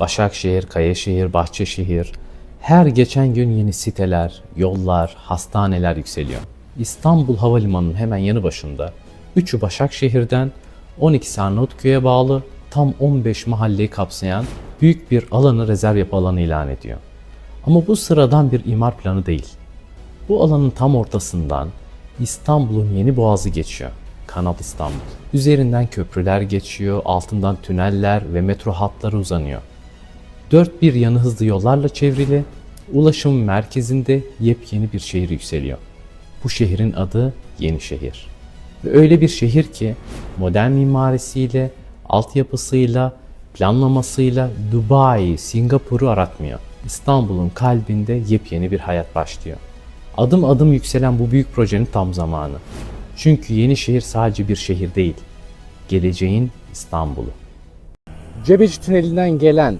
Başakşehir, Kayaşehir, Bahçeşehir. Her geçen gün yeni siteler, yollar, hastaneler yükseliyor. İstanbul Havalimanı'nın hemen yanı başında 3'ü Başakşehir'den 12 Arnavutköy'e bağlı tam 15 mahalleyi kapsayan büyük bir alanı rezerv yapı alanı ilan ediyor. Ama bu sıradan bir imar planı değil. Bu alanın tam ortasından İstanbul'un yeni boğazı geçiyor. Kanal İstanbul. Üzerinden köprüler geçiyor, altından tüneller ve metro hatları uzanıyor. Dört bir yanı hızlı yollarla çevrili, ulaşım merkezinde yepyeni bir şehir yükseliyor. Bu şehrin adı Yenişehir. Ve öyle bir şehir ki modern mimarisiyle, altyapısıyla, planlamasıyla Dubai, Singapur'u aratmıyor. İstanbul'un kalbinde yepyeni bir hayat başlıyor. Adım adım yükselen bu büyük projenin tam zamanı. Çünkü yeni şehir sadece bir şehir değil, geleceğin İstanbul'u. Cebeci Tüneli'nden gelen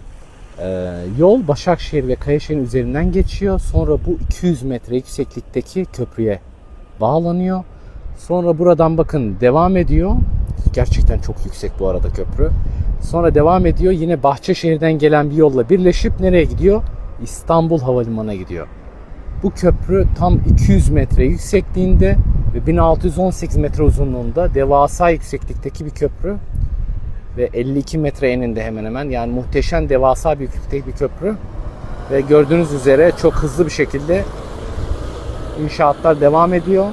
e, yol Başakşehir ve Kayaşehir'in üzerinden geçiyor. Sonra bu 200 metre yükseklikteki köprüye bağlanıyor. Sonra buradan bakın devam ediyor. Gerçekten çok yüksek bu arada köprü. Sonra devam ediyor. Yine Bahçeşehir'den gelen bir yolla birleşip nereye gidiyor? İstanbul Havalimanı'na gidiyor. Bu köprü tam 200 metre yüksekliğinde ve 1618 metre uzunluğunda devasa yükseklikteki bir köprü ve 52 metre eninde hemen hemen yani muhteşem devasa büyüklükteki bir köprü ve gördüğünüz üzere çok hızlı bir şekilde inşaatlar devam ediyor.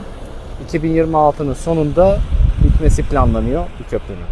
2026'nın sonunda bitmesi planlanıyor bu köprünün.